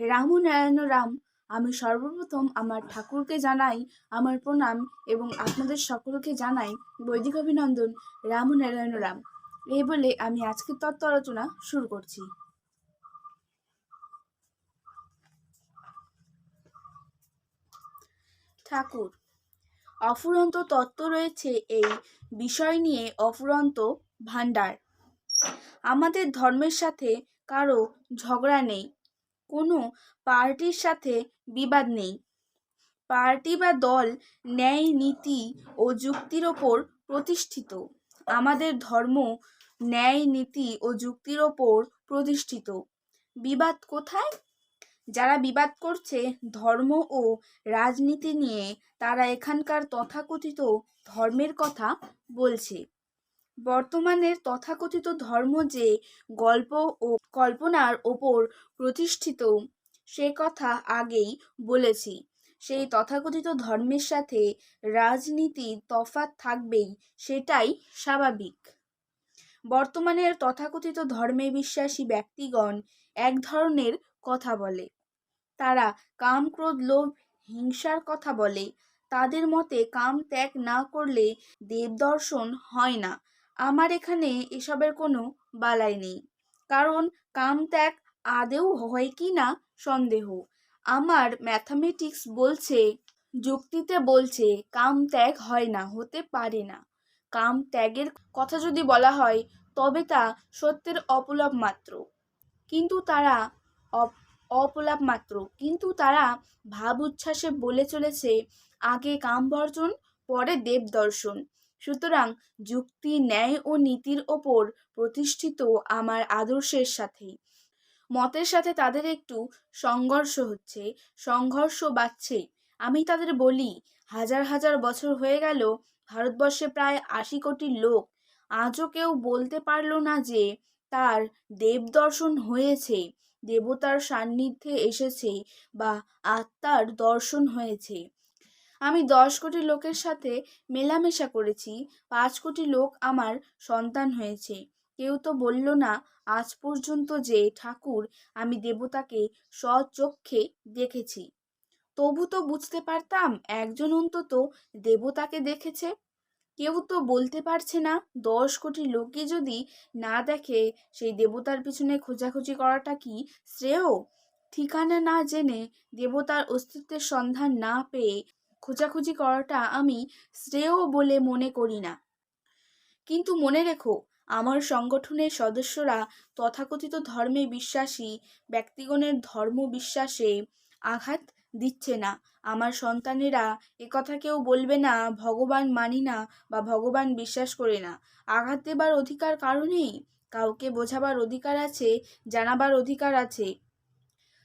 রামু নারায়ণ রাম, আমি সর্বপ্রথম আমার ঠাকুরকে জানাই, আমার প্রণাম এবং আপনাদের সকলকে জানাই বৈদিক অভিনন্দন, রামু নারায়ণ রাম। এই বলে আমি আজকের তত্ত্ব আলোচনা শুরু করছি। ঠাকুর, অফুরন্ত তত্ত্ব রয়েছে এই বিষয় নিয়ে অফুরন্ত ভাণ্ডার। আমাদের ধর্মের সাথে কারও ঝগড়া নেই। কোনো পার্টির সাথে বিবাদ নেই। পার্টি বা দল ন্যায়, নীতি ও যুক্তির ওপর প্রতিষ্ঠিত। আমাদের ধর্ম ন্যায়, নীতি ও যুক্তির ওপর প্রতিষ্ঠিত। বিবাদ কোথায়? যারা বিবাদ করছে ধর্ম ও রাজনীতি নিয়ে, তারা এখানকার তথাকথিত ধর্মের কথা বলছে। বর্তমানের তথাকথিত ধর্ম যে গল্প ও কল্পনার ওপর প্রতিষ্ঠিত, সে কথা আগেই বলেছি। সেই তথাকথিত ধর্মের সাথে রাজনীতির তফাৎ থাকবেই, সেটাই স্বাভাবিক। বর্তমানের তথাকথিত ধর্মে বিশ্বাসী ব্যক্তিগণ এক ধরনের কথা বলে। তারা কাম ক্রোধ, লোভ, হিংসার কথা বলে। তাদের মতে কাম ত্যাগ না করলে দেবদর্শন হয় না। আমার এখানে এসবের কোনো বালাই নেই। কারণ কাম ত্যাগ আদেও হয় কি না সন্দেহ। আমার ম্যাথামেটিক্স বলছে, যুক্তিতে বলছে, কাম ত্যাগ হয় না, হতে পারে না। কাম ত্যাগের কথা যদি বলা হয়, তবে তা সত্যের অপলাপ মাত্র। কিন্তু তারা অপলাপ মাত্র। কিন্তু তারা ভাব উচ্ছ্বাসে বলে চলেছে, আগে কাম বর্জন, পরে দেব দর্শন। সুতরাং যুক্তি, ন্যায় ও নীতির ওপর প্রতিষ্ঠিত আমার আদর্শের সাথে মতের সাথে তাদের একটু সংঘর্ষ হচ্ছে, সংঘর্ষ বাড়ছে। আমি তাদের বলি, হাজার হাজার বছর হয়ে গেল, ভারতবর্ষে প্রায় আশি কোটি লোক। আজও কেউ বলতে পারল না যে তার দেবদর্শন হয়েছে, দেবতার সান্নিধ্যে এসেছে বা আত্মার দর্শন হয়েছে। আমি দশ কোটি লোকের সাথে মেলামেশা করেছি, পাঁচ কোটি লোক আমার সন্তান হয়েছে। কেউ তো বলল না, আজ পর্যন্ত যে ঠাকুর আমি দেবতাকে স্বচক্ষে দেখেছি। তবু তো বুঝতে পারতাম, একজন অন্তত দেবতাকে দেখেছে। কেউ তো বলতে পারছে না, দশ কোটি লোকে যদি না দেখে, সেই দেবতার পিছনে খোঁজাখুঁজি করাটা কি শ্রেয়? ঠিকানা না জেনে দেবতার অস্তিত্বের সন্ধান না পেয়ে খোঁজাখুঁজি করাটা আমি শ্রেয় বলে মনে করি না। কিন্তু মনে রেখো, আমার সংগঠনের সদস্যরা তথাকথিত ধর্মে বিশ্বাসী, ব্যক্তিগণের ধর্ম বিশ্বাসে আঘাত দিচ্ছে না। আমার সন্তানেরা একথা কেউ বলবে না, ভগবান মানি না বা ভগবান বিশ্বাস করে না। আঘাত দেবার অধিকার কারণেই কাউকে বোঝাবার অধিকার আছে, জানাবার অধিকার আছে।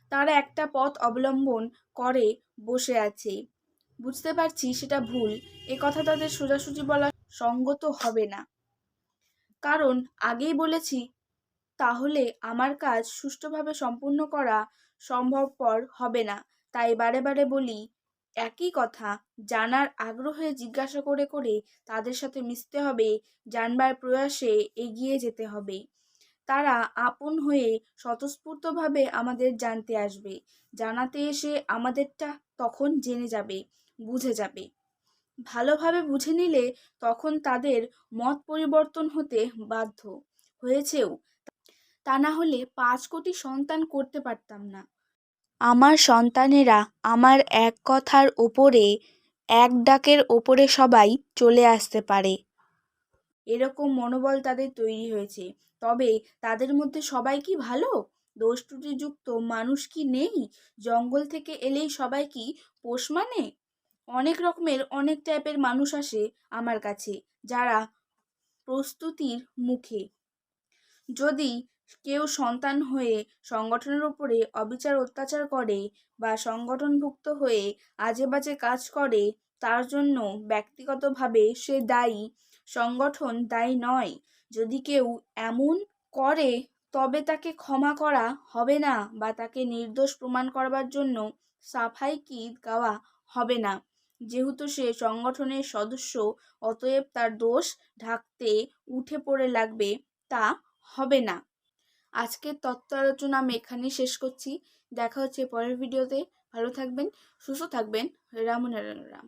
তারা একটা পথ অবলম্বন করে, বসে আছে। বুঝতে পারছি সেটা ভুল। এ কথা তাদের সোজাসুজি বলা সঙ্গত হবে না। কারণ আগেই বলেছি, তাহলে আমার কাজ সুষ্ঠুভাবে সম্পূর্ণ করা সম্ভবপর হবে না। তাই বারে বারে বলি, একই কথা, জানার আগ্রহে জিজ্ঞাসা করে করে তাদের সাথে মিশতে হবে, জানবার প্রয়াসে এগিয়ে যেতে হবে। তারা আপন হয়ে স্বতঃস্ফূর্তভাবে আমাদের জানতে আসবে। জানাতে এসে আমাদেরটা তখন জেনে যাবে। বুঝে যাবে। ভালোভাবে বুঝে নিলে তখন তাদের মত পরিবর্তন হতে বাধ্য হয়েছেও। তা না হলে পাঁচ কোটি সন্তান করতে পারতাম না। আমার সন্তানেরা আমার এক কথার ওপরে, এক ডাকের ওপরে সবাই চলে আসতে পারে। এরকম মনোবল তাদের তৈরি হয়েছে। তবে তাদের মধ্যে সবাই কি ভালো? দোষ ত্রুটিযুক্ত মানুষ কি নেই? জঙ্গল থেকে এলেই সবাই কি পোষ মানে? অনেক রকমের, অনেক টাইপের মানুষ আসে আমার কাছে যারা প্রস্তুতির মুখে। যদি কেউ সন্তান হয়ে সংগঠনের উপরে অবিচার, অত্যাচার করে বা সংগঠনভুক্ত হয়ে আজে বাজে কাজ করে, তার জন্য ব্যক্তিগতভাবে সে দায়ী, সংগঠন দায়ী নয়। যদি কেউ এমন করে, তবে তাকে ক্ষমা করা হবে না বা তাকে নির্দোষ প্রমাণ করবার জন্য সাফাই কি গাওয়া হবে না। যেহেতু সে সংগঠনের সদস্য, অতএব তার দোষ ঢাকতে উঠে পড়ে লাগবে, তা হবে না। আজকের তত্ত্ব আলোচনা আমি এখানেই শেষ করছি। দেখা হচ্ছে পরের ভিডিওতে। ভালো থাকবেন, সুস্থ থাকবেন। রাম রাম।